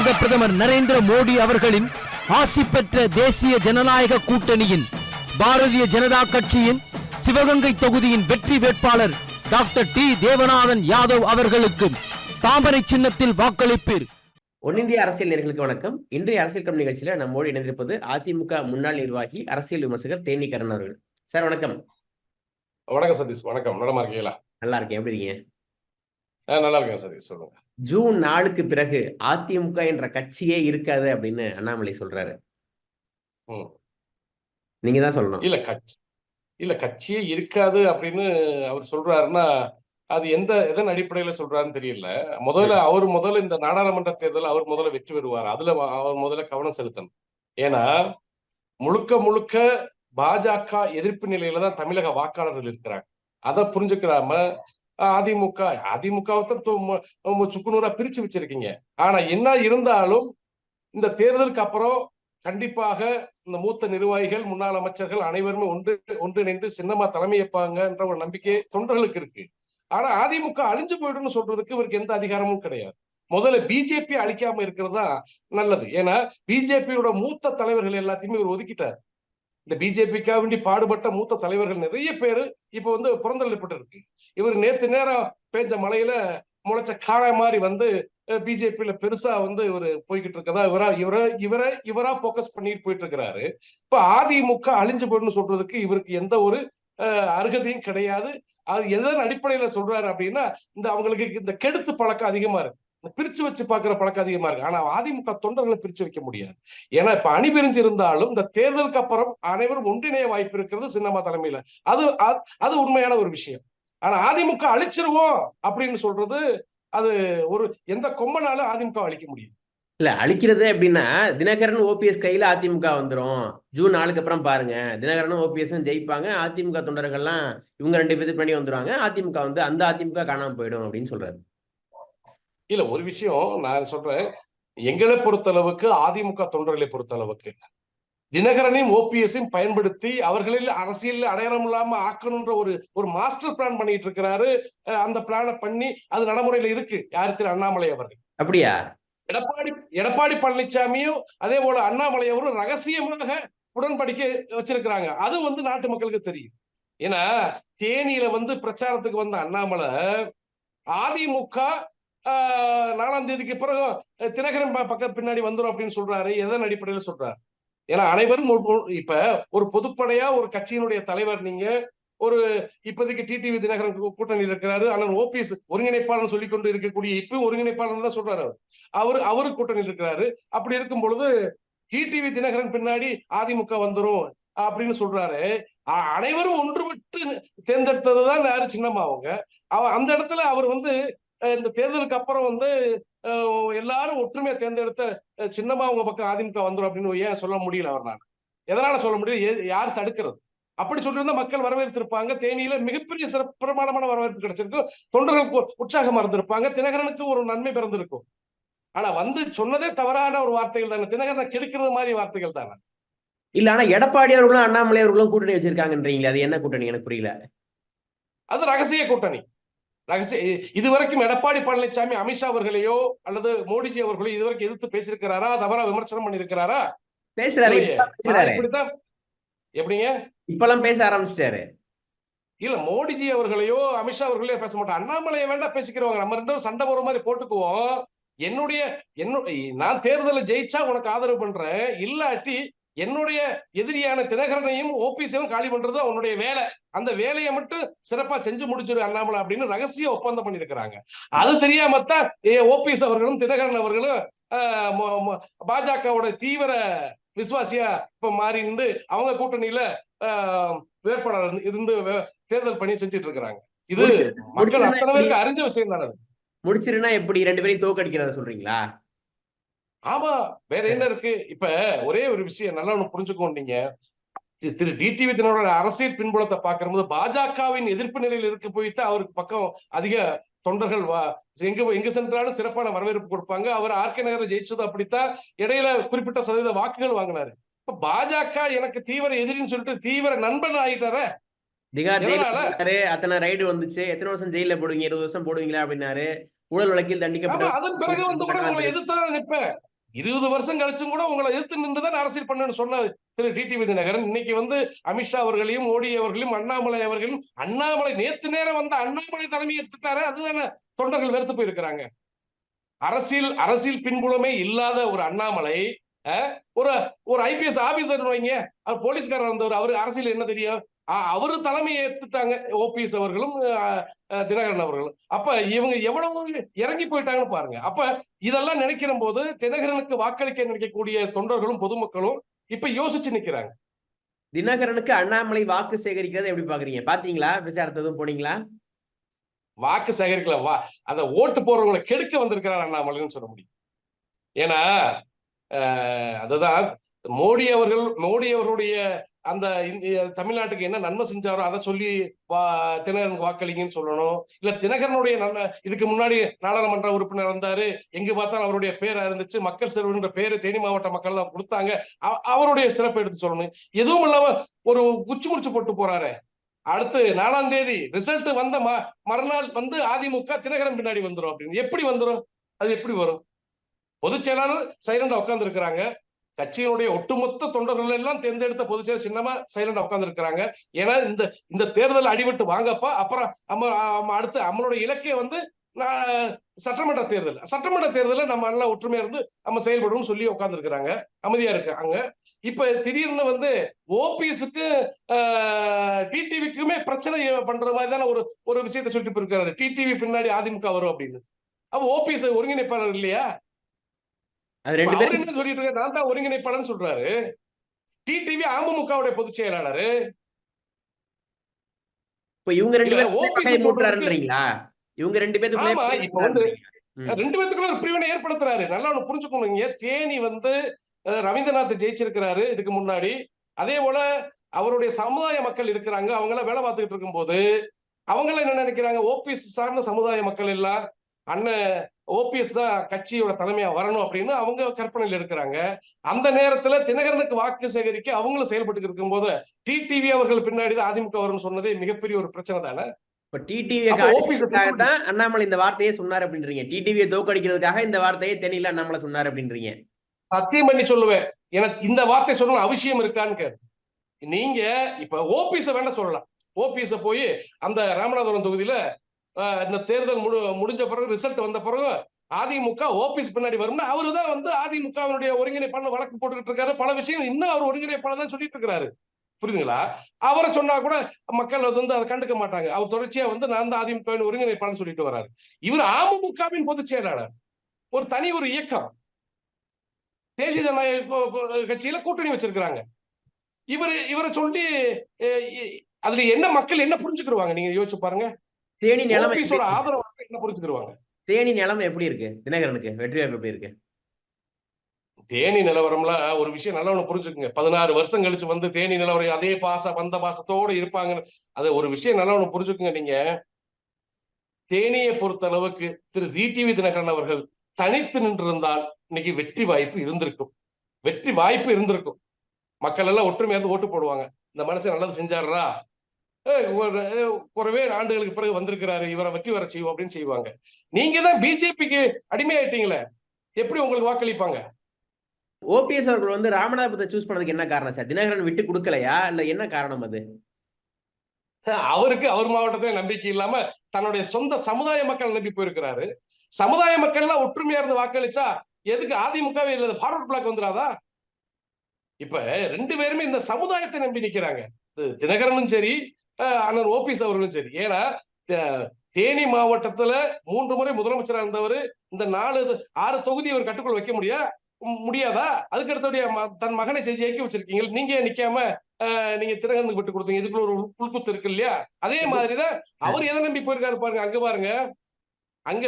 பாரத பிரதமர் நரேந்திர மோடி அவர்களின் ஆசி பெற்ற தேசிய ஜனநாயக கூட்டணியின் பாரதிய ஜனதா கட்சியின் சிவகங்கை தொகுதியின் வெற்றி வேட்பாளர் டாக்டர் டி தேவநாதன் யாதவ் அவர்களுக்கு தாமரை சின்னத்தில் வாக்களிப்பீர். ஒன்னிந்திய அரசியல் நேர்களுக்கு வணக்கம். இன்றைய அரசியல் கம் நிகழ்ச்சியில நம்மோடு இணைந்திருப்பது அதிமுக முன்னாள் நிர்வாகி அரசியல் விமர்சகர் தேனி கரண் அவர்கள். சார் வணக்கம். வணக்கம் சதீஷ். வணக்கம். நலமா இருக்கீங்களா? நல்லா இருக்கேன். எப்படி இருக்கீங்க? நல்லா இருக்கேன் சதீஷ். சொல்லுங்க. ஜூன் நாலுக்கு பிறகு அதிமுக என்ற கட்சியே இருக்காது அப்படின்னு அண்ணாமலை சொல்றாரு. நீங்க தான் சொல்லணும். இல்ல கட்சி இல்ல கட்சியே இருக்காது அப்படின்னு அவர் சொல்றாருன்னா அது எந்த எதன் அடிப்படையில சொல்றாருன்னு தெரியல. முதல்ல அவர் முதல்ல இந்த நாடாளுமன்ற தேர்தல் அவர் முதல்ல வெற்றி பெறுவார். அதுல அவர் முதல்ல கவனம் செலுத்தணும். ஏன்னா முழுக்க முழுக்க பாஜக எதிர்ப்பு நிலையில தான் தமிழக வாக்காளர்கள் இருக்கிறாங்க. அதை புரிஞ்சுக்கிறாம அதிமுக அதிமுகவை தான் சுக்குநூறா பிரிச்சு வச்சிருக்கீங்க. ஆனா என்ன இருந்தாலும் இந்த தேர்தலுக்கு அப்புறம் கண்டிப்பாக இந்த மூத்த நிர்வாகிகள் முன்னாள் அமைச்சர்கள் அனைவருமே ஒன்று ஒன்றிணைந்து சின்னமா தலைமையேற்பாங்கன்ற ஒரு நம்பிக்கை தொண்டர்களுக்கு இருக்கு. ஆனா அதிமுக அழிஞ்சு போயிடும்னு சொல்றதுக்கு இவருக்கு எந்த அதிகாரமும் கிடையாது. முதல்ல பிஜேபி அழிக்காம இருக்கிறது தான் நல்லது. ஏன்னா பிஜேபியோட மூத்த தலைவர்கள் எல்லாத்தையுமே இவர் ஒதுக்கிட்டார். இந்த பிஜேபிக்காக வேண்டி பாடுபட்ட மூத்த தலைவர்கள் நிறைய பேரு இப்ப வந்து புறந்தள்ளப்பட்டு இருக்கு இவர் நேத்து நேரம் பேஞ்ச மலையில முளைச்ச காளை மாதிரி வந்து பிஜேபியில பெருசா வந்து இவர் போய்கிட்டு இருக்கதா இவரா இவரை இவரை இவரா போக்கஸ் பண்ணிட்டு போயிட்டு இருக்கிறாரு. இப்ப அதிமுக அழிஞ்சு போயிடுன்னு சொல்றதுக்கு இவருக்கு எந்த ஒரு அஹ், அருகதையும் கிடையாது. அது எதன் அடிப்படையில சொல்றாரு அப்படின்னா இந்த அவங்களுக்கு இந்த கெடுத்து பழக்கம் அதிகமா இருக்கு. பிரிச்சு வச்சு பாக்குற பழக்கம் அதிகமா இருக்கு. ஆனா அதிமுக தொண்டர்களை பிரிச்சு வைக்க முடியாது. ஏன்னா இப்ப அணி பிரிஞ்சு இருந்தாலும் இந்த தேர்தலுக்கு அப்புறம் அனைவரும் ஒன்றிணைய வாய்ப்பு இருக்கிறது சின்னம்மா தலைமையில. அது அது- அது உண்மையான ஒரு விஷயம். ஆனா அதிமுக அழிச்சிருவோம் அப்படின்னு சொல்றது அது ஒரு எந்த கொம்பனாலும் அதிமுக அழிக்க முடியும் இல்ல அழிக்கிறது அப்படின்னா தினகரன் ஓபிஎஸ் கையில அதிமுக வந்துரும். ஜூன் நாளுக்கு அப்புறம் பாருங்க. தினகரனும் ஓபிஎஸ் ஜெயிப்பாங்க. அதிமுக தொண்டர்கள்லாம் இவங்க ரெண்டு பேருக்கு பண்ணி வந்துருவாங்க. அதிமுக வந்து அந்த அதிமுக காணாம போயிடும் அப்படின்னு சொல்றாரு. இல்ல ஒரு விஷயம் நான் சொல்றேன். எங்களை பொறுத்தளவுக்கு அதிமுக தொண்டர்களை பொறுத்தளவுக்கு தினகரனையும் ஓபிஎஸ்ஸையும் பயன்படுத்தி அவர்களில் அரசியல் அடையாளம் இல்லாம ஆக்கணும்ன்ற ஒரு ஒரு மாஸ்டர் பிளான் பண்ணிட்டு இருக்கிறாரு. அந்த பிளானை பண்ணி அது நடைமுறையில இருக்கு. யார் திரு அண்ணாமலை அவர்கள். அப்படியா? எடப்பாடி எடப்பாடி பழனிசாமியும் அதே போல அண்ணாமலை அவரும் ரகசியமாக உடன்படிக்கை வச்சிருக்கிறாங்க. அது வந்து நாட்டு மக்களுக்கு தெரியும். ஏன்னா தேனியில வந்து பிரச்சாரத்துக்கு வந்த அண்ணாமலை அதிமுக நாலாம் தேதிக்கு பிறகு தினகரன் பக்க பக்கம் பின்னாடி வந்துரும் அப்படின்னு சொல்றாரு. எதன் அடிப்படையில சொல்றாரு? ஏன்னா அனைவரும் இப்ப ஒரு பொதுப்படையா ஒரு கட்சியினுடைய தலைவர் நீங்க ஒரு இப்போதைக்கு டிடிவி தினகரன் கூட்டணி இருக்கிறாரு. ஆனால் ஓபிஎஸ் ஒருங்கிணைப்பாளர் சொல்லி கொண்டு இருக்கக்கூடிய இப்ப ஒருங்கிணைப்பாளர் தான் சொல்றாரு அவர். அவரு அவரு கூட்டணி இருக்கிறாரு. அப்படி இருக்கும் பொழுது டிடிவி தினகரன் பின்னாடி அதிமுக வந்துரும் அப்படின்னு சொல்றாரு. அ- அனைவரும் ஒன்றுபட்டு தேர்ந்தெடுத்ததுதான் யாரு சின்னம்மா அவங்க? அவ- அந்த இடத்துல அவர் வந்து இந்த தேர்தலுக்கு அப்புறம் வந்து எல்லாரும் ஒற்றுமையா தேர்ந்தெடுத்த அஹ், சின்னம்மா அவங்க பக்கம் அதிமுக வந்துரும் அப்படின்னு ஏன் சொல்ல முடியல அவர்னால எதனால சொல்ல முடியல? யார் தடுக்கிறது? அப்படி சொல்லியிருந்தா மக்கள் வரவேற்றிருப்பாங்க. தேனியில மிகப்பெரிய சிறப்பு பிரமாணமான வரவேற்பு கிடைச்சிருக்கும். தொண்டர்களுக்கு உற்சாகமா இருந்திருப்பாங்க தினகரனுக்கு ஒரு நன்மை பிறந்திருக்கும். ஆனா வந்து சொன்னதே தவறான ஒரு வார்த்தைகள் தானே. தினகரனை கெடுக்கிறது மாதிரி வார்த்தைகள் தானே. இல்ல ஆனா எடப்பாடி அவர்களும் அண்ணாமலை அவர்களும் கூட்டணி வச்சிருக்காங்கன்றீங்களே. அது என்ன கூட்டணி? எனக்கு புரியல. அது ரகசிய கூட்டணி. ரகசிய இதுவரைக்கும் எடப்பாடி பழனிசாமி அமித்ஷா அவர்களையோ அல்லது மோடிஜி அவர்களையோ இதுவரைக்கும் எதிர்த்து பேசியிருக்கிறாரா? தவறா விமர்சனம் பண்ணியிருக்கிறாரா? பேசுறாரு இப்படித்தான். எப்படிங்க? இப்பெல்லாம் பேச ஆரம்பிச்சிட்டாரு. இல்ல மோடிஜி அவர்களையோ அமித்ஷா அவர்களையோ பேச மாட்டோம். அண்ணாமலையை வேண்டாம் பேசிக்கிறவங்க. நம்ம ரெண்டு பேரும் சண்டை போற மாதிரி போட்டுக்குவோம். என்னுடைய என்ன நான் தேர்தலை ஜெயிச்சா உனக்கு ஆதரவு பண்றேன். இல்லாட்டி என்னுடைய எதிரியான தினகரனையும் ஓபிஎஸையும் காலி பண்றது அவனுடைய வேலை. அந்த வேலையை மட்டும் சிறப்பா செஞ்சு முடிச்சிரு அண்ணாமலை அப்படின்னு ரகசிய ஒப்பந்தம் பண்ணிருக்கிறாங்க அது தெரியாமத்தான் ஓபிஎஸ் அவர்களும் தினகரன் அவர்களும் பாஜகவோட தீவிர விசுவாசியா இப்ப மாறி நின்று அவங்க கூட்டணியில ஆஹ், வேட்பாளர் இருந்து தேர்தல் பணி செஞ்சுட்டு இருக்கிறாங்க. இது மக்கள் அத்தனை பேருக்கு அறிஞ்ச விஷயம் தானே. முடிச்சிருன்னா எப்படி ரெண்டு பேரையும் தோக்கடிக்கிறத சொல்றீங்களா? ஆமா வேற என்ன இருக்கு? இப்ப ஒரே ஒரு விஷயம் நல்லா ஒண்ணு தி- திரு டிடிவி தினோட அரசியல் பின்புலத்தை பார்க்கும்போது பாஜகவின் எதிர்ப்பு நிலையில் இருக்க போய்த்தான் அவருக்கு பக்கம் அதிக தொண்டர்கள் வா எங்க எங்க சென்றாலும் சிறப்பான வரவேற்பு கொடுப்பாங்க. அவர் ஆர்கே நகர்ல ஜெயிச்சது அப்படித்தான் இடையில குறிப்பிட்ட சதவீத வாக்குகள் வாங்கினாரு. இப்ப பாஜக எனக்கு தீவிர எதிரின்னு சொல்லிட்டு தீவிர நண்பன் ஆயிட்டாரே? திகார் அத்தனை ரைடு வந்துச்சு. எத்தனை வருஷம் ஜெயில போடுவீங்க? இருபது வருஷம் போடுவீங்களா? அப்படின்னாரு. ஊழல் வழக்கில் தண்டிக்கப்பட்ட அதன் பிறகு வந்து கூட உங்களை எதிர்த்து நிற்பேன். இருபது வருஷம் கழிச்சும் கூட உங்களை எதிர்த்து நின்றுதான் அரசியல் பண்ணுன்னு சொன்ன திரு டிடிவி தினகரன் இன்னைக்கு வந்து அமித்ஷா அவர்களையும் மோடி அவர்களையும் அண்ணாமலை அவர்களும் அண்ணாமலை நேத்து நேரம் வந்த அண்ணாமலை தலைமை எடுத்துட்டாரு அதுதானே தொண்டர்கள் வெறுத்து போயிருக்கிறாங்க. அரசியல் அரசியல் பின்புலமே இல்லாத ஒரு அண்ணாமலை ஒரு ஒரு ஐபிஎஸ் ஆபீசர் வைங்க. அவர் போலீஸ்காரர் வந்தவர். அவரு அரசியல் என்ன தெரியும்? அவரு தலைமையை ஏத்துட்டாங்க ஓபிஎஸ் அவர்களும் தினகரன் அவர்களும். அப்ப இவங்க எவ்வளவு இறங்கி போயிட்டாங்கன்னு பாருங்க. அப்ப இதெல்லாம் நினைக்கிற போது தினகரனுக்கு வாக்களிக்க நினைக்கக்கூடிய தொண்டர்களும் பொதுமக்களும் இப்ப யோசிச்சு நிக்கிறாங்க. தினகரனுக்கு அண்ணாமலை வாக்கு சேகரிக்கிறத எப்படி பாக்குறீங்க? பாத்தீங்களா? பிரச்சாரத்தை எதுவும் போனீங்களா? வாக்கு சேகரிக்கல. வா அந்த ஓட்டு போடுறவங்களை கெடுக்க வந்திருக்கிறார் அண்ணாமலைன்னு சொல்ல முடியும். ஏன்னா அதுதான் மோடி அவர்கள் மோடி அவருடைய அந்த இந்திய- தமிழ்நாட்டுக்கு என்ன நன்மை செஞ்சாரோ அதை சொல்லி வா தினகரனுக்கு வாக்களிங்கன்னு சொல்லணும். இல்ல தினகரனுடைய நன்மை இதுக்கு முன்னாடி நாடாளுமன்ற உறுப்பினர் இருந்தாரு எங்க பார்த்தாலும் அவருடைய பேரா இருந்துச்சு மக்கள் செல்வன்ற பேரு தேனி மாவட்ட மக்கள் தான் கொடுத்தாங்க. அவ- அவருடைய சிறப்பை எடுத்து சொல்லணும். எதுவும் இல்லாம ஒரு குச்சி முடிச்சு போட்டு போறாரு. அடுத்து நாலாம் தேதி ரிசல்ட் வந்த ம- மறுநாள் வந்து அதிமுக தினகரன் பின்னாடி வந்துரும் அப்படின்னு. எப்படி வந்துரும்? அது எப்படி வரும்? பொதுச் செயலாளர் சைலண்டா உட்கார்ந்து இருக்கிறாங்க கட்சியினுடைய ஒட்டுமொத்த தொண்டர்கள் எல்லாம் தேர்ந்தெடுத்த பொதுச்செயல் சின்னமா சைலண்டா உட்கார்ந்துருக்கிறாங்க. ஏன்னா இந்த இந்த தேர்தல் அடிபட்டு வாங்கப்பா அப்புறம் நம்ம அடுத்து நம்மளுடைய இலக்கே வந்து நான் சட்டமன்ற தேர்தல். சட்டமன்ற தேர்தலில் நம்ம எல்லாம் ஒற்றுமையா இருந்து நம்ம செயல்படுவோம் சொல்லி உட்கார்ந்து இருக்கிறாங்க அமைதியா இருக்காங்க இப்ப திடீர்னு வந்து ஓபிஎஸ்க்கு டிடிவிக்குமே பிரச்சனை பண்ற மாதிரி தானே ஒரு ஒரு விஷயத்த சொல்லிட்டு போயிருக்காரு. டிடிவி பின்னாடி அதிமுக வரும் அப்படின்னு. அப்ப ஓபிஎஸ் ஒருங்கிணைப்பாளர் இல்லையா? அது ரெண்டு பேரும் என்ன சொல்லிட்டு இருக்காரு? நான் தான் ஒருங்கிணைப்பாளர்னு சொல்றாரு. டிடிவி அமமுகவுடைய பொதுச் செயலாளர். இப்ப இவங்க ரெண்டு பேரும் OPC பகையை மூட்டுறாருன்றீங்களா இவங்க ரெண்டு பேத்துக்குள்ளே ஆமா, இப்ப வந்து. ரெண்டு பேத்துக்குள்ள ஒரு பிரிவினை ஏற்படுத்துறாரு. நல்லா ஒண்ணு புரிஞ்சுக்கணும். இங்க தேனி வந்து ரவீந்திரநாத் ஜெயிச்சிருக்கிறாரு இதுக்கு முன்னாடி. அதே போல அவருடைய சமுதாய மக்கள் இருக்கிறாங்க. அவங்க எல்லாம் வேலை பார்த்துக்கிட்டு இருக்கும்போது அவங்க எல்லாம் என்ன நினைக்கிறாங்க? ஓபிஎஸ் சார்ந்த சமுதாய மக்கள் எல்லாம் அண்ணன் ஓபிஎஸ் தான் கட்சியோட தலைமையா வரணும் அப்படின்னு அவங்க கற்பனையில இருக்கிறாங்க. அந்த நேரத்துல தினகரனுக்கு வாக்கு சேகரிக்க அவங்களும் செயல்பட்டு இருக்கும்போது டிடிவி அவர்கள் பின்னாடி தான் அதிமுக வரும்னு சொன்னதே மிகப்பெரிய ஒரு பிரச்சனை தானே? இப்ப டிடிவியை தான் அண்ணாமலை இந்த வார்த்தையை சொன்னார் அப்படின்றீங்க. டிடிவியை தோக்கடிக்கிறதுக்காக இந்த வார்த்தையை தெரியல அண்ணாமலை சொன்னார் அப்படின்றீங்க. சத்தியம் பண்ணி சொல்லுவேன். எனக்கு இந்த வார்த்தை சொல்லணும் அவசியம் இருக்கான்னு கேட்டு நீங்க இப்ப ஓபிஎஸ் வேண்டாம் சொல்லலாம். ஓபிஎஸ் போய் அந்த ராமநாதபுரம் தொகுதியில இந்த தேர்தல் முடி முடிஞ்ச பிறகு ரிசல்ட் வந்த பிறகு அதிமுக ஓபிஎஸ் பின்னாடி வரும்னா அவரு தான் வந்து அதிமுகவினுடைய ஒருங்கிணைப்பாளர் வழக்கு போட்டுக்கிட்டு இருக்காரு. பல விஷயம் இன்னும் அவர் ஒருங்கிணைப்பாளர் தான் சொல்லிட்டு இருக்காரு புரியுதுங்களா? அவரை சொன்னா கூட மக்கள் அது வந்து அதை கண்டுக்க மாட்டாங்க. அவர் தொடர்ச்சியா வந்து நான் தான் அதிமுகவின் ஒருங்கிணைப்பாளர் சொல்லிட்டு வர்றாரு இவர் அமமுகவின் பொதுச் செயலாளர். ஒரு தனி ஒரு இயக்கம். தேசிய ஜனநாயக கட்சியில கூட்டணி வச்சிருக்கிறாங்க. இவர் இவரை சொல்லி அதுல என்ன மக்கள் என்ன புரிஞ்சுக்கிடுவாங்க? நீங்க யோசிச்சு பாருங்க. தேனி நிலைமை ஆதரவு என்ன புரிஞ்சுக்கிடுவாங்க தேனி நிலைமை எப்படி இருக்கு? தினகரனுக்கு வெற்றி வாய்ப்பு எப்படி இருக்கு? தேனி நிலவரம்லாம் ஒரு விஷயம் நல்லா ஒண்ணு புரிஞ்சுக்குங்க. பதினாறு வருஷம் கழிச்சு வந்து தேனி நிலவரம் அதே பாச வந்த பாசத்தோட இருப்பாங்க அது ஒரு விஷயம் நல்லா ஒண்ணு புரிஞ்சுக்குங்க நீங்க. தேனியை பொறுத்த அளவுக்கு திரு டிடிவி தினகரன் அவர்கள் தனித்து நின்றிருந்தால் இன்னைக்கு வெற்றி வாய்ப்பு இருந்திருக்கும். வெற்றி வாய்ப்பு இருந்திருக்கும். மக்கள் எல்லாம் ஒற்றுமையா இருந்து ஓட்டு போடுவாங்க. இந்த மனுஷன் நல்லது செஞ்சாருடா? ஏய், ஒரு குறைவே ஆண்டுகளுக்கு பிறகு வந்திருக்கிறாரு இவரை வெற்றி வர செய்வோம் அப்படின்னு செய்வாங்க. நீங்க தான் பிஜேபிக்கு அடிமையாயிட்டீங்களே எப்படி உங்களுக்கு வாக்களிப்பாங்க? ஓபிஎஸ் அவர்கள் வந்து ராமநாதபுரத்தை சூஸ் பண்ணதுக்கு என்ன காரணம் சார்? தினகரன் விட்டு கொடுக்கலையா? இல்ல என்ன காரணம் அது? அவருக்கு அவர் மாவட்டத்துல நம்பிக்கை இல்லாம தன்னுடைய சொந்த சமுதாய மக்கள் நம்பி போயிருக்கிறாரு. சமுதாய மக்கள் எல்லாம் ஒற்றுமையா இருந்து வாக்களிச்சா எதுக்கு அதிமுகவே இல்ல ஃபார்வர்ட் பிளாக் வந்துடாதா இப்ப ரெண்டு பேருமே இந்த சமுதாயத்தை நம்பி நிக்கிறாங்க. தினகரனும் சரி அண்ணன் ஓபிஎஸ் அவர்களும் சரி. ஏன்னா தேனி மாவட்டத்துல மூன்று முறை முதலமைச்சரா இருந்தவர் இந்த நாலு ஆறு தொகுதி அவர் கட்டுக்குள் வைக்க முடியா முடியாதா? அதுக்கு அடுத்தபடியா தன் மகனை செஞ்சு ஜெயிக்க வச்சிருக்கீங்க. நீங்க நிக்காம நீங்க தினகரனுக்கு விட்டு கொடுத்தீங்க? இதுக்குள்ள ஒரு உள்குத்து இருக்கு இல்லையா? அதே மாதிரிதான் அவர் எதை நம்பி போயிருக்காரு பாருங்க அங்க பாருங்க. அங்க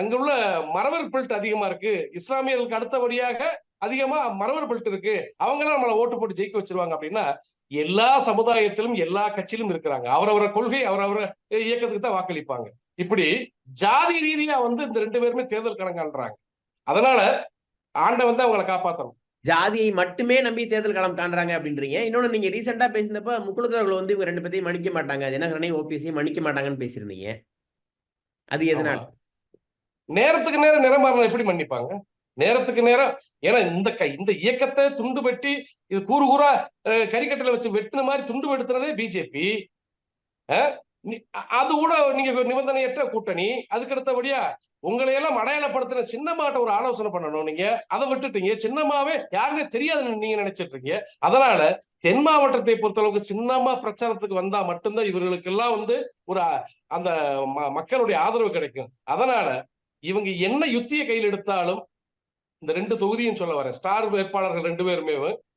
அங்க உள்ள மரவர் பெல்ட் அதிகமா இருக்கு. இஸ்லாமியர்களுக்கு அடுத்தபடியாக அதிகமா மரவர் பெல்ட் இருக்கு. அவங்க எல்லாம் நம்மளை ஓட்டு போட்டு ஜெயிக்க வச்சிருவாங்க அப்படின்னா எல்லா சமுதாயத்திலும் எல்லா கட்சியிலும் இருக்கிறாங்க. அவரவர கொள்கை அவரவர இயக்கத்துக்கு தான் வாக்களிப்பாங்க. இப்படி ஜாதி ரீதியா வந்து இந்த ரெண்டு பேருமே தேர்தல் கணக்கான்றாங்க அதனால ஆண்டவன் தான் அவங்களை காப்பாத்தணும். ஜாதியை மட்டுமே நம்பி தேர்தல் களம் காண்றாங்க அப்படின்றீங்க. இன்னொன்னு நீங்க ரீசெண்டா பேசினப்ப முக்குளத்தவர்கள் வந்து இவங்க ரெண்டு பேத்தையும் மன்னிக்க மாட்டாங்க. தினகரனையும் ஓபிஎஸ்ஸையும் மன்னிக்க மாட்டாங்கன்னு பேசியிருந்தீங்க. அது எதனால. நேரத்துக்கு நேரம் நிறம் மாறினா எப்படி மன்னிப்பாங்க? நேரத்துக்கு நேரம். ஏன்னா இந்த க- இந்த இயக்கத்தை துண்டு வெட்டி இது கூறு கூறா கறிக்கட்டில வச்சு வெட்டின மாதிரி துண்டு வெடுத்துனதே பிஜேபி. அது கூட நீங்க நிபந்தனையற்ற கூட்டணி. அதுக்கு அடுத்தபடியா உங்களை எல்லாம் அடையாளப்படுத்தின சின்னமாட்ட ஒரு ஆலோசனை பண்ணணும் நீங்க. அதை விட்டுட்டீங்க. சின்னமாவே யாருன்னே தெரியாதுன்னு நீங்க நினைச்சிட்டு இருக்கீங்க அதனால தென் மாவட்டத்தை பொறுத்தளவுக்கு சின்னமா பிரச்சாரத்துக்கு வந்தா மட்டும்தான் இவர்களுக்கு எல்லாம் வந்து ஒரு அந்த ம- மக்களுடைய ஆதரவு கிடைக்கும். அதனால இவங்க என்ன யுத்தியை கையில் எடுத்தாலும் இந்த ரெண்டு தொகுதியும் சொல்ல வரேன். ஸ்டார் வேட்பாளர்கள் ரெண்டு பேருமே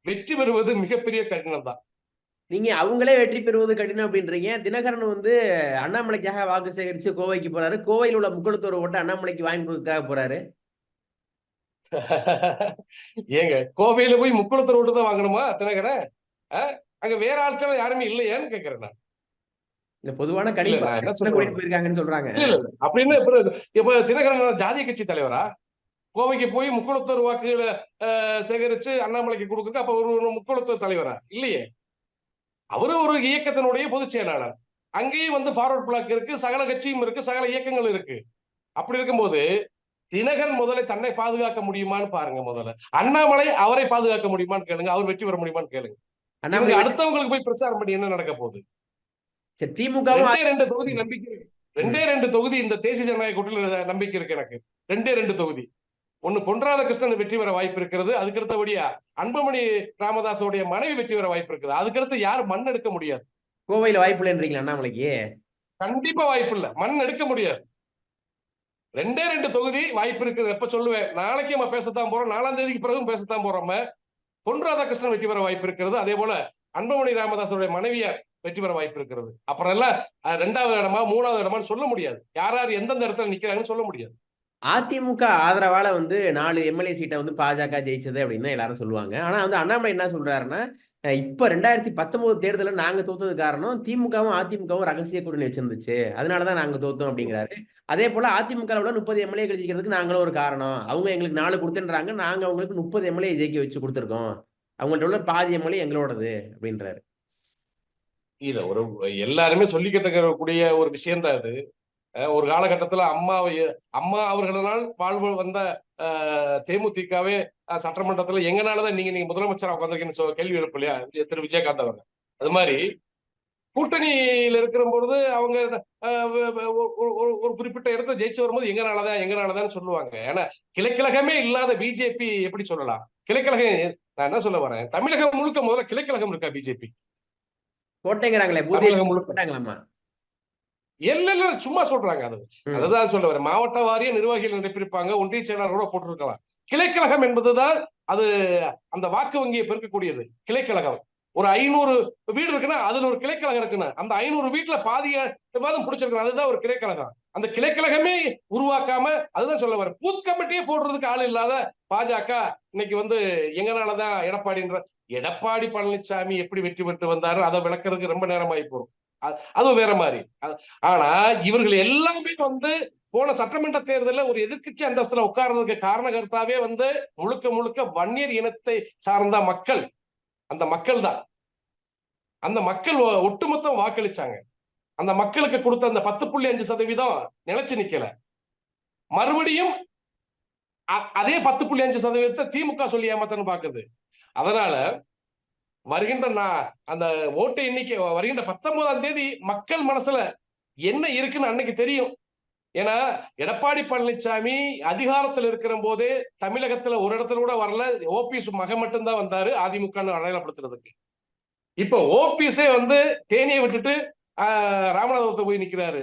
வெற்றி பெறுவது மிகப்பெரிய கடினம் தான் நீங்க அவங்களே வெற்றி பெறுவது கடினம் அப்படின்றீங்க. தினகரன் வந்து அண்ணாமலைக்காக வாக்கு சேகரிச்சு கோவைக்கு போறாரு. கோவையில் உள்ள முக்குளத்தூர் ஓட்டு அண்ணாமலைக்கு வாங்கி கொடுக்கறதுக்காக போறாரு. ஏங்க கோவையில போய் முக்குளத்தூர் விட்டு தான் வாங்கணுமா தினகரன்? அங்க வேற ஆட்கள் யாருமே இல்லையான்னு கேக்குறேன் நான். இந்த பொதுவான? கூட்டிட்டு போயிருக்காங்கன்னு சொல்றாங்க. அப்படின்னு இப்ப இப்ப தினகரன் ஜாதிய கட்சி தலைவரா? கோவைக்கு போய் முக்குளத்தூர் வாக்குகளை சேகரிச்சு அண்ணாமலைக்கு கொடுக்குறது அப்ப ஒரு முக்குளத்தூர் தலைவரா? இல்லையே. அவரு ஒரு இயக்கத்தினுடைய பொதுச் செயலாளர். அங்கேயும் வந்து ஃபார்வர்ட் பிளாக் இருக்கு சகல கட்சியும் இருக்கு சகல இயக்கங்கள் இருக்கு. அப்படி இருக்கும்போது தினகரன் முதல்ல தன்னை பாதுகாக்க முடியுமான்னு பாருங்க முதல்ல. அண்ணாமலை அவரை பாதுகாக்க முடியுமான்னு கேளுங்க அவர் வெற்றி பெற முடியுமான்னு கேளுங்க. அண்ணாமலை அடுத்தவங்களுக்கு போய் பிரச்சாரம் பண்ணி என்ன நடக்க போகுது? திமுகவும் ரெண்டே தொகுதி நம்பிக்கை. ரெண்டே ரெண்டு தொகுதி இந்த தேசிய ஜனநாயக கூட்டணியில் நம்பிக்கை இருக்கு எனக்கு. ரெண்டே ரெண்டு தொகுதி. ஒண்ணு பொன் ராதாகிருஷ்ணன் வெற்றி பெற வாய்ப்பு இருக்கிறது. அதுக்கு அடுத்தபடியா அன்புமணி ராமதாஸோடைய மனைவி வெற்றி பெற வாய்ப்பு இருக்குது. அதுக்கடுத்து யாரும் மண் எடுக்க முடியாது? கோவையில வாய்ப்பு இல்லைன்றீங்களா அண்ணாமலைக்கு கண்டிப்பா வாய்ப்பு இல்ல. மண் எடுக்க முடியாது. ரெண்டே ரெண்டு தொகுதி வாய்ப்பு இருக்குது. எப்ப சொல்லுவேன்? நாளைக்கு நம்ம பேசத்தான் போறோம். நாலாம் தேதிக்கு பிறகும் பேசத்தான் போறோம். பொன் ராதாகிருஷ்ணன் வெற்றி பெற வாய்ப்பு இருக்கிறது. அதே போல அன்புமணி ராமதாஸோடைய மனைவியார் வெற்றி பெற வாய்ப்பு இருக்கிறது. அப்புறம் எல்லாம் ரெண்டாவது இடமா மூணாவது இடமான்னு சொல்ல முடியாது. யார் யார் எந்தெந்த இடத்துல நிக்கிறாங்கன்னு சொல்ல முடியாது. அதிமுக ஆதரவால வந்து நாலு எம்எல்ஏ சீட்டை வந்து பாஜக ஜெயிச்சது அப்படின்னு எல்லாரும் சொல்லுவாங்க. ஆனா வந்து அண்ணாமலை என்ன சொல்றாருன்னா இப்ப ரெண்டாயிரத்தி பத்தொன்பது தேர்தலில் நாங்க தோத்தது காரணம் திமுகவும் அதிமுகவும் ரகசிய கூட்டணி வச்சிருந்துச்சு. அதனாலதான் நாங்க தோத்தோம் அப்படிங்கிறாரு. அதே போல அதிமுகவோட முப்பது எம்எல்ஏ ஜெயிக்கிறதுக்கு நாங்களும் ஒரு காரணம். அவங்க எங்களுக்கு நாலு கொடுத்துன்றாங்க நாங்க அவங்களுக்கு முப்பது எம்எல்ஏ ஜெயிக்க வச்சு கொடுத்துருக்கோம். அவங்கள்ட்ட உள்ள பாதி எம்எல்ஏ எங்களோடது அப்படின்றாரு. இல்ல ஒரு எல்லாருமே சொல்லிக்கிட்டு இருக்கக்கூடிய ஒரு விஷயம் தான் அது. ஒரு காலகட்டத்துல அம்மாவை அம்மா அவர்களால் வாழ்வு வந்த தேமுதிகவே சட்டமன்றத்துல எங்கனாலதான் நீங்க நீங்க முதலமைச்சரா உட்காந்துருக்கீங்கன்னு கேள்வி எழுப்பு இல்லையா? திரு விஜயகாந்த் அவர் அது மாதிரி கூட்டணியில இருக்கிற பொழுது அவங்க ஒரு- குறிப்பிட்ட இடத்த ஜெயிச்சு வரும்போது எங்கனாலதான் எங்கனாலதான் சொல்லுவாங்க. ஏன்னா கிளைக்கழகமே இல்லாத பிஜேபி எப்படி சொல்லலாம்? கிளைக்கழகம் நான் என்ன சொல்ல வரேன்? தமிழகம் முழுக்க முதல்ல கிளைக்கழகம் இருக்கா பிஜேபி? கோட்டைங்கிறாங்களே முழுக்க. இல்ல இல்ல சும்மா சொல்றாங்க அது. அதுதான் சொல்ல வரேன். மாவட்ட வாரிய நிர்வாகிகள் நினைப்பிருப்பாங்க ஒன்றிய செயலாளர் கூட போட்டிருக்கலாம். கிளைக்கழகம் என்பதுதான் அது அந்த வாக்கு வங்கியை பெருக்கக்கூடியது. கிளைக்கழகம். ஒரு ஐநூறு வீடு இருக்குன்னா அதுல ஒரு கிளைக்கழகம் இருக்குன்னு. அந்த ஐநூறு வீட்டுல பாதிய விவாதம் பிடிச்சிருக்கணும். அதுதான் ஒரு கிளைக்கழகம். அந்த கிளைக்கழகமே உருவாக்காம அதுதான் சொல்ல வரேன். பூத் கமிட்டியே போடுறதுக்கு ஆள் இல்லாத பாஜக இன்னைக்கு வந்து எங்கனாலதான் எடப்பாடின்ற எடப்பாடி பழனிசாமி எப்படி வெற்றி பெற்று வந்தாரு அதை விளக்குறதுக்கு ரொம்ப நேரமாயி போகும். அது- அதுவும் வேற மாதிரி. ஆனா இவர்கள் எல்லாமே வந்து போன சட்டமன்ற தேர்தலில் ஒரு எதிர்க்கட்சி அந்தஸ்துல உட்கார்றதுக்கு காரண கருத்தாவே வந்து முழுக்க முழுக்க வன்னியர் இனத்தை சார்ந்த மக்கள். அந்த மக்கள் தான். அந்த மக்கள் ஒ- ஒட்டுமொத்தம் வாக்களிச்சாங்க. அந்த மக்களுக்கு கொடுத்த அந்த பத்து புள்ளி அஞ்சு சதவீதம் நிலைச்சு நிக்கல. மறுபடியும் அதே பத்து புள்ளி அஞ்சு சதவீதத்தை திமுக சொல்லி ஏமாத்தன்னு பாக்குது. அதனால வருகின்ற நான் அந்த ஓட்டு எண்ணிக்கை வருகின்ற பத்தொன்பதாம் தேதி மக்கள் மனசுல என்ன இருக்குன்னு அன்னைக்கு தெரியும். ஏன்னா எடப்பாடி பழனிசாமி அதிகாரத்தில் இருக்கிற போதே தமிழகத்துல ஒரு இடத்துல கூட வரல. ஓபிஎஸ் மகன் மட்டும்தான் வந்தாரு அதிமுக அடையாளப்படுத்துறதுக்கு. இப்ப ஓபிஎஸே வந்து தேனியை விட்டுட்டு ராமநாதபுரத்தை போய் நிற்கிறாரு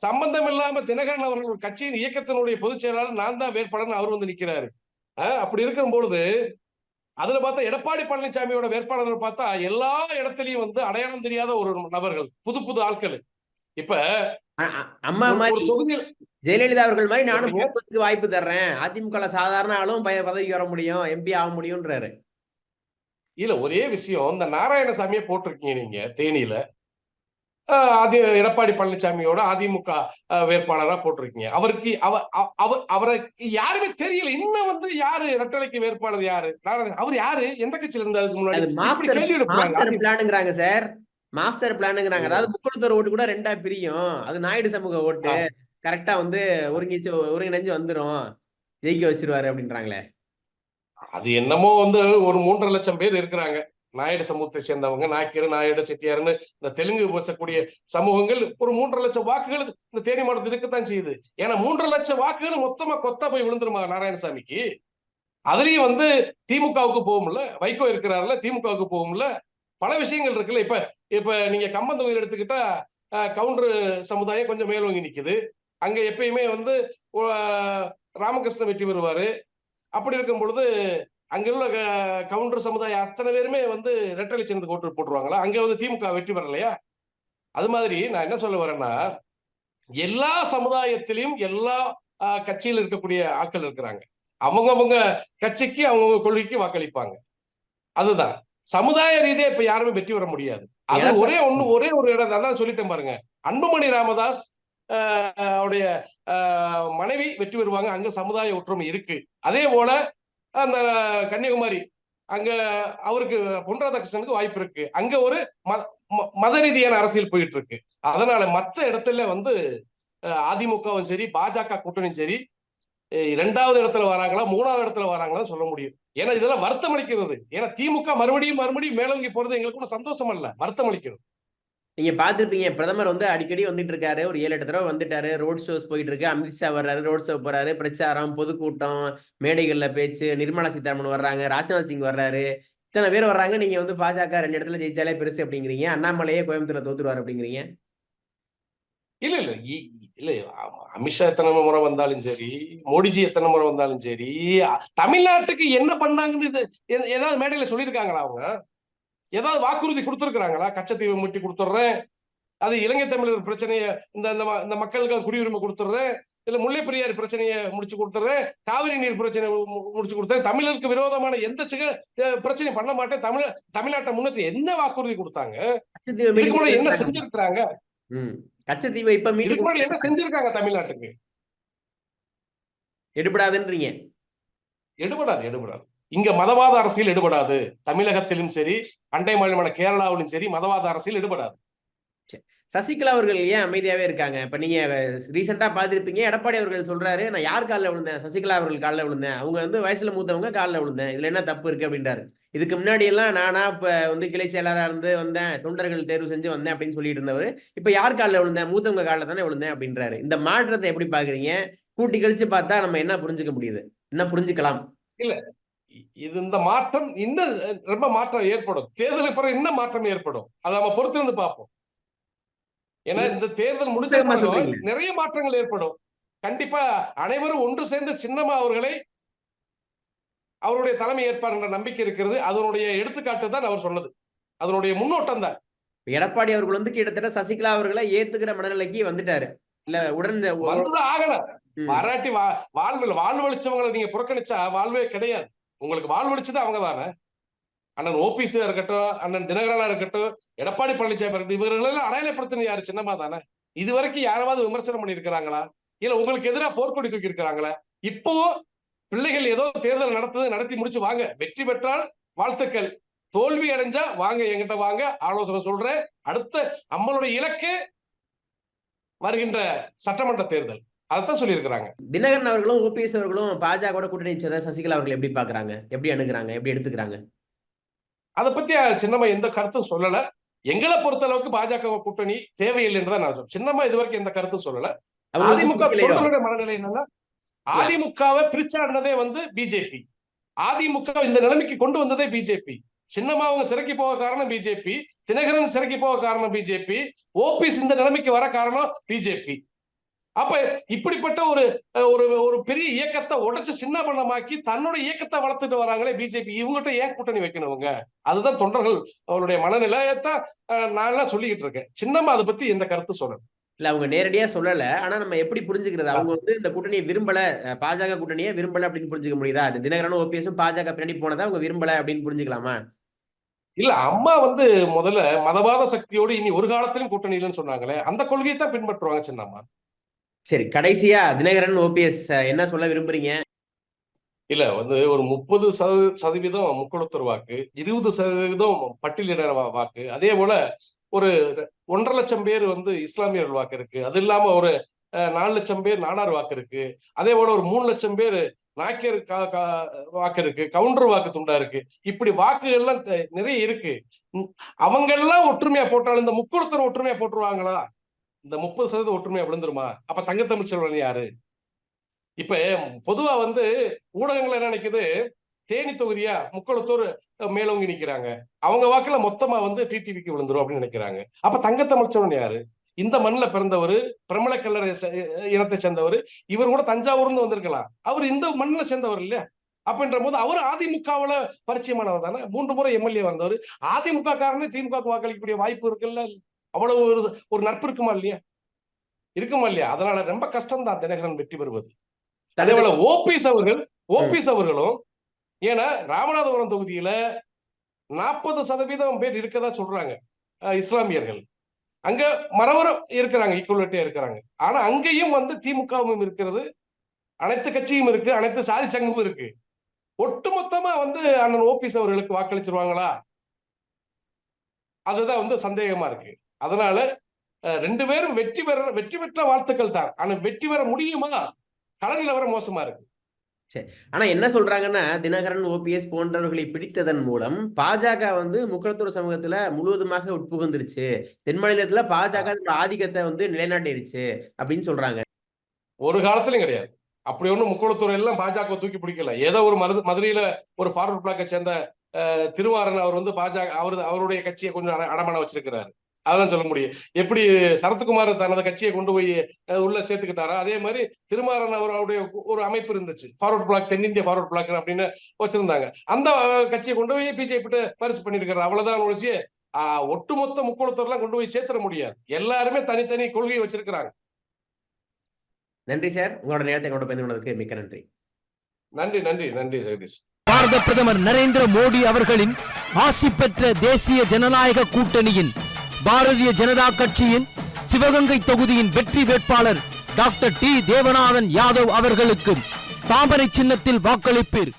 சம்பந்தம் இல்லாம தினகரன் அவர்கள் ஒரு கட்சியின் இயக்கத்தினுடைய பொதுச் செயலாளர் நான் தான் வேட்பாளர் அவர் வந்து நிற்கிறாரு ஆஹ், அப்படி இருக்கும் பொழுது அதுல பார்த்தா எடப்பாடி பழனிசாமியோட வேட்பாளர்கள் பார்த்தா எல்லா இடத்துலயும் வந்து அடையாளம் தெரியாத ஒரு நபர்கள் புது புது ஆட்கள். இப்ப அம்மா மாதிரி தொகுதியில் ஜெயலலிதா அவர்கள் மாதிரி நானும்? போக்குவரத்துக்கு வாய்ப்பு தர்றேன். அதிமுக சாதாரண ஆளும் பய- பதவிக்கு வர முடியும் எம்பி ஆக முடியும்ன்றாரு. இல்ல ஒரே விஷயம் இந்த நாராயணசாமியை போட்டிருக்கீங்க நீங்க தேனியில. அது எடப்பாடி பழனிசாமியோட அதிமுக ஆஹ் வேட்பாளரா போட்டிருக்கீங்க. அவருக்கு அவ அவ- அவர் அவரை யாருமே தெரியல. இன்னும் வந்து யாரு இரட்டலைக்கு வேட்பாளர் யாரு? அவர் யாரு? எந்த கட்சியில இருந்தா அதுக்கு முன்னாடி? சார். மாஸ்டர் பிளானுங்கிறாங்க. அதாவது முக்குளத்தூர் ஓட்டு கூட ரெண்டா பிரியும். அது நாயுடு சமூக ஓட்டு. கரெக்டா வந்து ஒருங்கிச்சு ஒருங்கிணைஞ்சு வந்துரும். ஜெயிக்க வச்சிருவாரு அப்படின்றாங்களே. அது என்னமோ வந்து ஒரு மூன்றரை லட்சம் பேர் இருக்கிறாங்க. நாயுடு சமூகத்தை சேர்ந்தவங்க நாய்க்கர் நாயுடு செட்டியாருன்னு இந்த தெலுங்கு பேசக்கூடிய சமூகங்கள் ஒரு மூன்றரை லட்சம் வாக்குகள் இந்த தேனி மாவட்டத்தில் இருக்கத்தான் செய்யுது. ஏன்னா மூன்றரை லட்சம் வாக்குகள் மொத்தமா கொத்தா போய் விழுந்துருமா நாராயணசாமிக்கு? அதுலயும் வந்து திமுகவுக்கு போகும்ல வைகோ இருக்கிறாருல திமுகவுக்கு போகும்ல பல விஷயங்கள் இருக்குல்ல. இப்ப இப்ப நீங்க கம்பம் தொகுதியில் எடுத்துக்கிட்டா அஹ், கவுண்டர் சமுதாயம் கொஞ்சம் மேலோங்கி நிக்குது. அங்க எப்பயுமே வந்து ராமகிருஷ்ணன் வெற்றி பெறுவாரு. அப்படி இருக்கும் பொழுது அங்க உள்ள க- கவுண்டர் சமுதாயம் அத்தனை பேருமே வந்து ரெட்டலை சின்னத்துக்கு ஓட்டு போட்டுருவாங்களா? அங்க வந்து திமுக வெற்றி பெறலையா? அது மாதிரி நான் என்ன சொல்ல வரேன்னா எல்லா சமுதாயத்திலையும் எல்லா கட்சியில் இருக்கக்கூடிய ஆட்கள் இருக்கிறாங்க. அவங்கவங்க கட்சிக்கு அவங்கவங்க கொள்கைக்கு வாக்களிப்பாங்க. அதுதான். சமுதாய ரீதியா இப்ப யாருமே வெற்றி பெற முடியாது. அது ஒரே ஒண்ணு ஒரே ஒரு இடம். அதான் சொல்லிட்டேன் பாருங்க. அன்புமணி ராமதாஸ் ஆஹ், மனைவி வெற்றி பெறுவாங்க. அங்க சமுதாய ஒற்றுமை இருக்கு. அதே போல அந்த கன்னியாகுமரி அங்க அவருக்கு பொன் ராதாகிருஷ்ணனுக்கு வாய்ப்பு இருக்கு. அங்க ஒரு ம- மத ரீதியான அரசியல் போயிட்டு இருக்கு அதனால மற்ற இடத்துல வந்து அதிமுகவும் சரி பாஜக கூட்டணியும் சரி இரண்டாவது இடத்துல வராங்களா மூணாவது இடத்துல வராங்களான்னு சொல்ல முடியும். ஏன்னா இதெல்லாம் வருத்தம் அளிக்கிறது ஏன்னா திமுக மறுபடியும் மறுபடியும் மேலோங்கி போறது எங்களுக்கு ஒன்றும் சந்தோஷம் அல்ல. வருத்தம் அளிக்கிறது நீங்க பார்த்துருப்பீங்க பிரதமர் வந்து அடிக்கடி வந்துட்டு இருக்காரு ஒரு ஏழு எட்டு தடவை வந்துட்டாரு. ரோட் ஷோஸ் போயிட்டு இருக்கு அமித்ஷா வர்றாரு ரோட் ஷோ போறாரு. பிரச்சாரம் பொதுக்கூட்டம் மேடைகள்ல பேச்சு நிர்மலா சீதாராமன் வர்றாங்க ராஜ்நாத் சிங் வர்றாரு. இத்தனை பேர் வர்றாங்க. நீங்க வந்து பாஜக ரெண்டு இடத்துல ஜெயிச்சாலே பெருசு அப்படிங்கிறீங்க. அண்ணாமலையே கோயம்புத்தூர்ல தோத்துருவாரு அப்படிங்கிறீங்க. இல்ல இல்ல. இ- இல்ல. ஆமா, அமித்ஷா எத்தனை முறை வந்தாலும் சரி மோடிஜி எத்தனை முறை வந்தாலும் சரி தமிழ்நாட்டுக்கு என்ன பண்ணாங்கன்னு ஏதாவது மேடையில சொல்லியிருக்காங்களா அவங்க? ஏதாவது வாக்குறுதி கொடுத்துருக்காங்களா கச்சத்தீவை முட்டி கொடுத்துட்றேன். அது இலங்கை தமிழர் பிரச்சனையை இந்த இந்த மக்களுக்கு குடியுரிமை கொடுத்துட்றேன். இல்ல முல்லை பெரியார் பிரச்சனையை முடிச்சு கொடுத்துட்றேன். காவிரி நீர் பிரச்சனை முடிச்சு கொடுத்தேன். தமிழருக்கு விரோதமான எந்த சிக பிரச்சனையும் பண்ண மாட்டேன். தமிழ் தமிழ்நாட்டை முன்னேற்றி என்ன வாக்குறுதி கொடுத்தாங்க? என்ன செஞ்சிருக்கிறாங்க. கச்சத்தீவை இப்ப முன்னாடி என்ன செஞ்சிருக்காங்க தமிழ்நாட்டுக்கு? எடுபடாதுன்றீங்க. எடுபடாது எடுபடாது. இங்க மதவாத அரசியல் எடுபடாது. தமிழகத்திலும் சரி அண்டை மாநிலமான கேரளாவிலும் சரி மதவாத அரசியல் எடுபடாது. சசிகலா அவர்கள் ஏன் அமைதியாவே இருக்காங்க? இப்ப நீங்க ரீசெண்டா பார்த்திருப்பீங்க. எடப்பாடி அவர்கள் சொல்றாரு நான் யார் காலில் விழுந்தேன்? சசிகலா அவர்கள் காலில் விழுந்தேன். அவங்க வந்து வயசுல மூத்தவங்க காலில் விழுந்தேன். இதுல என்ன தப்பு இருக்கு? அப்படின்றாரு. இதுக்கு முன்னாடி எல்லாம் நானா இப்ப வந்து கிளை செயலாளரா இருந்து வந்தேன் தொண்டர்கள் தேர்வு செஞ்சு வந்தேன் அப்படின்னு சொல்லிட்டு இருந்தவர். இப்ப யார் காலில் விழுந்தேன்? மூத்தவங்க காலில் தானே விழுந்தேன் அப்படின்றாரு. இந்த மாற்றத்தை எப்படி பாக்குறீங்க கூட்டி கழிச்சு பார்த்தா நம்ம என்ன புரிஞ்சுக்க முடியுது? என்ன புரிஞ்சுக்கலாம்? இ- இது இந்த மாற்றம் இன்னும் ரொம்ப மாற்றம் ஏற்படும். தேர்தலுக்கு பிறகு இன்னும் மாற்றம் ஏற்படும். அதை நம்ம பொறுத்திருந்து பார்ப்போம். ஏன்னா இந்த தேர்தல் முடிஞ்ச. நிறைய மாற்றங்கள் ஏற்படும். கண்டிப்பா அனைவரும் ஒன்று சேர்ந்து சின்னமா அவர்களை அவருடைய தலைமை ஏற்பார் என்ற நம்பிக்கை இருக்கிறது. அதனுடைய எடுத்துக்காட்டு தான் அவர் சொன்னது. அதனுடைய முன்னோட்டம் தான். எடப்பாடி அவர்கள் வந்து கிட்டத்தட்ட சசிகலா அவர்களை ஏத்துக்கிற மனநிலைக்கு வந்துட்டாரு. இல்ல உடன் வந்துதான் ஆகணும் ம். பாராட்டி வா வாழ்வில் வாழ்வழிச்சவங்களை நீங்க புறக்கணிச்சா வாழ்வே கிடையாது. உங்களுக்கு வாழ்வழிச்சது அவங்க தானே? அண்ணன் ஓபிஸா இருக்கட்டும் அண்ணன் தினகரனா இருக்கட்டும் எடப்பாடி பழனிசாமி இருக்கட்டும் இவர்கள் எல்லாம் யாரு? சின்னமா தானே? இது வரைக்கும் யாராவது விமர்சனம் பண்ணியிருக்கிறாங்களா? இல்ல உங்களுக்கு எதிராக போர்க்கொடி தூக்கி இருக்கிறாங்களா இப்போ பிள்ளைகள் ஏதோ தேர்தல் நடத்துது நடத்தி முடிச்சு வாங்க. வெற்றி பெற்றால் வாழ்த்துக்கள். தோல்வி அடைஞ்சா வாங்க என்கிட்ட வாங்க ஆலோசனை சொல்றேன். அடுத்த நம்மளுடைய இலக்கு வருகின்ற சட்டமன்ற தேர்தல். அதைத்தான் சொல்லியிருக்கிறாங்க. தினகரன் அவர்களும் ஓபிஎஸ் அவர்களும் பாஜக கூட்டணி வச்சதை சசிகலா அவர்கள் எப்படி பாக்குறாங்க எப்படி அணுகுறாங்க எப்படி எடுத்துக்கிறாங்க? அதை பத்தி சின்னம்மா எந்த கருத்தும் சொல்லல. எங்களை பொறுத்த அளவுக்கு பாஜக கூட்டணி தேவையில்லை என்றுதான் நான் சொல்றேன். சின்னம்மா இது வரைக்கும் எந்த கருத்தும் சொல்லல. அதிமுக மனநிலை என்னன்னா அதிமுகவை பிரிச்சாடினதே வந்து பிஜேபி. அதிமுக இந்த நிலைமைக்கு கொண்டு வந்ததே பிஜேபி. சின்னம்மா அவங்க சிறைக்கு போக காரணம் பிஜேபி. தினகரன் சிறைக்கு போக காரணம் பிஜேபி. ஓபிஎஸ் இந்த நிலைமைக்கு வர காரணம் பிஜேபி. அப்ப இப்படிப்பட்ட ஒரு ஒரு ஒரு பெரிய இயக்கத்தை உடைச்சு சின்ன பண்ணமாக்கி தன்னோட இயக்கத்தை வளர்த்துட்டு வராங்களே பிஜேபி. இவங்ககிட்ட ஏன் கூட்டணி வைக்கணுங்க அதுதான் தொண்டர்கள் அவருடைய மனநிலையத்தான் நான் எல்லாம் சொல்லிக்கிட்டு இருக்கேன். சின்னம்மா அதை பத்தி எந்த கருத்து சொல்லல இல்ல அவங்க நேரடியா சொல்லல. ஆனா நம்ம எப்படி புரிஞ்சுக்கிறது? அவங்க வந்து இந்த கூட்டணியை விரும்பல. பாஜக கூட்டணியை விரும்பல அப்படின்னு புரிஞ்சுக்க முடியுதா? அது தினகரனும் ஓபிஎஸும் பாஜக பின்னாடி போனதை அவங்க விரும்பல அப்படின்னு புரிஞ்சுக்கலாமா? இல்ல அம்மா வந்து முதல்ல மதவாத சக்தியோடு இனி ஒரு காலத்திலும் கூட்டணி இல்லைன்னு சொன்னாங்களே அந்த கொள்கையை தான் பின்பற்றுவாங்க சின்னம்மா. சரி கடைசியா தினகரன் ஓபிஎஸ் என்ன சொல்ல விரும்புறீங்க? இல்ல வந்து ஒரு முப்பது சதவீதம் முக்குளத்தூர் வாக்கு இருபது சதவீதம் பட்டியலிடர் வாக்கு. அதே போல ஒரு ஒன்றரை லட்சம் பேர் வந்து இஸ்லாமியர்கள் வாக்கு இருக்கு. அது இல்லாம ஒரு அஹ், நாலு லட்சம் பேர் நாடார் வாக்கு இருக்கு. அதே போல ஒரு மூணு லட்சம் பேர் நாக்கியர் கா- கா- வாக்கு இருக்கு கவுண்டர் வாக்கு துண்டா இருக்கு. இப்படி வாக்குகள்லாம் த- நிறைய இருக்கு. அவங்க எல்லாம் ஒற்றுமையா போட்டாலும் இந்த முக்குளத்தர் ஒற்றுமையா போட்டுருவாங்களா? இந்த முப்பது சதவீத ஒற்றுமையா விழுந்துருமா அப்ப தங்கத்தமிழ் செல்வன் யாரு? இப்ப பொதுவா வந்து ஊடகங்கள் என்ன நினைக்குது? தேனி தொகுதியா முக்களத்தூர் மேலோங்கி நிக்கிறாங்க. அவங்க வாக்குல மொத்தமா வந்து டிடிவிக்கு விழுந்துரும் அப்படின்னு நினைக்கிறாங்க. அப்ப தங்கத்தமிழ் செல்வன் யாரு? இந்த மண்ணில் பிறந்தவர் பிரமல கல்லறை இனத்தை சேர்ந்தவர் இவர் கூட தஞ்சாவூர்னு வந்திருக்கலாம். அவர் இந்த மண்ணில் சேர்ந்தவர் இல்லையா? அப்படின்ற போது அவர் அதிமுகவுல பரிச்சயமானவர் தானே? மூன்று முறை எம்எல்ஏ வந்தவர். அதிமுக காரனே திமுக வாக்களிக்கக்கூடிய வாய்ப்பு இருக்குல்ல. அவ்வளவு ஒரு ஒரு நட்பு இருக்குமா இல்லையா? இருக்குமா இல்லையா? அதனால ரொம்ப கஷ்டம் தான் தினகரன் வெற்றி பெறுவது. அதே போல ஓபிஎஸ் அவர்கள் ஓபிஎஸ் அவர்களும் ஏன்னா ராமநாதபுரம் தொகுதியில நாற்பது சதவீதம் பேர் இருக்கதா சொல்றாங்க இஸ்லாமியர்கள். அங்க மறவரும் இருக்கிறாங்க ஈக்குவலிட்டியா இருக்கிறாங்க. ஆனா அங்கேயும் வந்து திமுகவும் இருக்கிறது அனைத்து கட்சியும் இருக்கு அனைத்து சாதி சங்கமும் இருக்கு. ஒட்டுமொத்தமா வந்து அண்ணன் ஓபிஎஸ் அவர்களுக்கு வாக்களிச்சிருவாங்களா? அதுதான் வந்து சந்தேகமா இருக்கு. அதனால ரெண்டு பேரும் வெற்றி பெற வெற்றி பெற்ற வாழ்த்துக்கள் தான். ஆனா வெற்றி பெற முடியுமா? கள நிலவரம் மோசமா இருக்கு. ஆனா என்ன சொல்றாங்கன்னா தினகரன் ஓபிஎஸ் போன்றவர்களை பிடித்ததன் மூலம் பாஜக வந்து முக்குளத்தூர் சமூகத்துல முழுவதுமாக உட்புகுந்துருச்சு. தென் மாநிலத்துல பாஜக ஆதிக்கத்தை வந்து நிலைநாட்டிருச்சு அப்படின்னு சொல்றாங்க. ஒரு காலத்திலும் கிடையாது. அப்படி ஒண்ணும் முக்குளத்தூர் எல்லாம் பாஜக தூக்கி பிடிக்கல. ஏதோ ஒரு மருது மதுரையில ஒரு ஃபார்வர்ட் பிளாக்கை சேர்ந்த திருவாரன் அவர் வந்து பாஜக அவர் அவருடைய கட்சியை கொஞ்சம் அட- அடமான வச்சிருக்கிறாரு. அதான் சொல்ல முடியும். எப்படி சரத்குமார் தனது கட்சியை கொண்டு போய் உள்ள சேர்த்துக்கிட்டாரோ? அதே மாதிரி திருமாறன் அவர் அவருடைய ஒரு அமைப்பு இருந்துச்சு. ஃபார்வர்ட் பிளாக் தென்னிந்திய ஃபார்வர்ட் பிளாக் அப்படின்னு வச்சிருந்தாங்க. அந்த கட்சியை கொண்டு போய் பிஜேபி பரிசு பண்ணிருக்காரு அவ்வளவுதான் ஒழிச்சு ஆஹ், ஒட்டுமொத்த முக்குளத்தூர்லாம் கொண்டு போய் சேர்த்துட முடியாது. எல்லாருமே தனித்தனி கொள்கையை வச்சிருக்கிறாங்க. நன்றி சார் உங்களோட நேரத்தை கொண்டு பயந்து மிக்க நன்றி. நன்றி நன்றி நன்றி ஜெகதீஷ் பாரத பிரதமர் நரேந்திர மோடி அவர்களின் ஆசி பெற்ற தேசிய ஜனநாயக கூட்டணியின் பாரதிய ஜனதா கட்சியின் சிவகங்கை தொகுதியின் வெற்றி வேட்பாளர் டாக்டர் டி தேவநாதன் யாதவ் அவர்களுக்கும் தாமரை சின்னத்தில் வாக்களிப்பீர்.